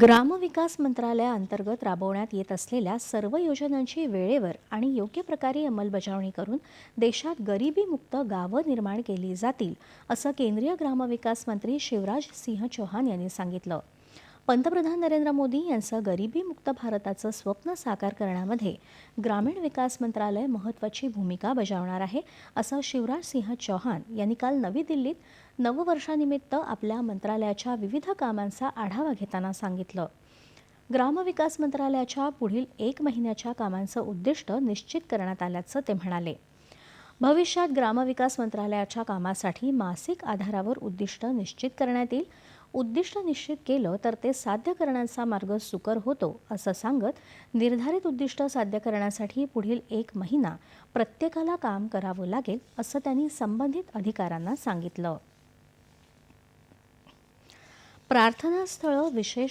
ग्रामविकास मंत्रालयाअंतर्गत राबवण्यात येत असलेल्या सर्व योजनांची वेळेवर आणि योग्य प्रकारे अंमलबजावणी करून देशात गरिबीमुक्त गावं निर्माण केली जातील असं केंद्रीय ग्रामविकास मंत्री शिवराज सिंह चौहान यांनी सांगितलं. पंतप्रधान नरेंद्र मोदी यांचं गरिबीमुक्त भारताचं स्वप्न साकार करण्यामध्ये ग्रामीण विकास मंत्रालय महत्त्वाची भूमिका बजावणार आहे असं शिवराज सिंह चौहान यांनी काल नवी दिल्लीत नववर्षानिमित्त आपल्या मंत्रालयाच्या विविध कामांचा आढावा घेताना सांगितलं. ग्रामविकास मंत्रालयाच्या पुढील एक महिन्याच्या कामांचं उद्दिष्ट निश्चित करण्यात आल्याचं ते म्हणाले. भविष्यात ग्रामविकास मंत्रालयाच्या कामासाठी मासिक आधारावर उद्दिष्ट निश्चित करण्यात येईल उद्दिष्ट निश्चित केलं तर ते साध्य करण्याचा मार्ग सुकर होतो असं सांगत निर्धारित उद्दिष्ट साध्य करण्यासाठी पुढील एक महिना प्रत्येकाला काम करावं लागेल असं त्यांनी संबंधित अधिकाऱ्यांना सांगितलं. प्रार्थनास्थळं विशेष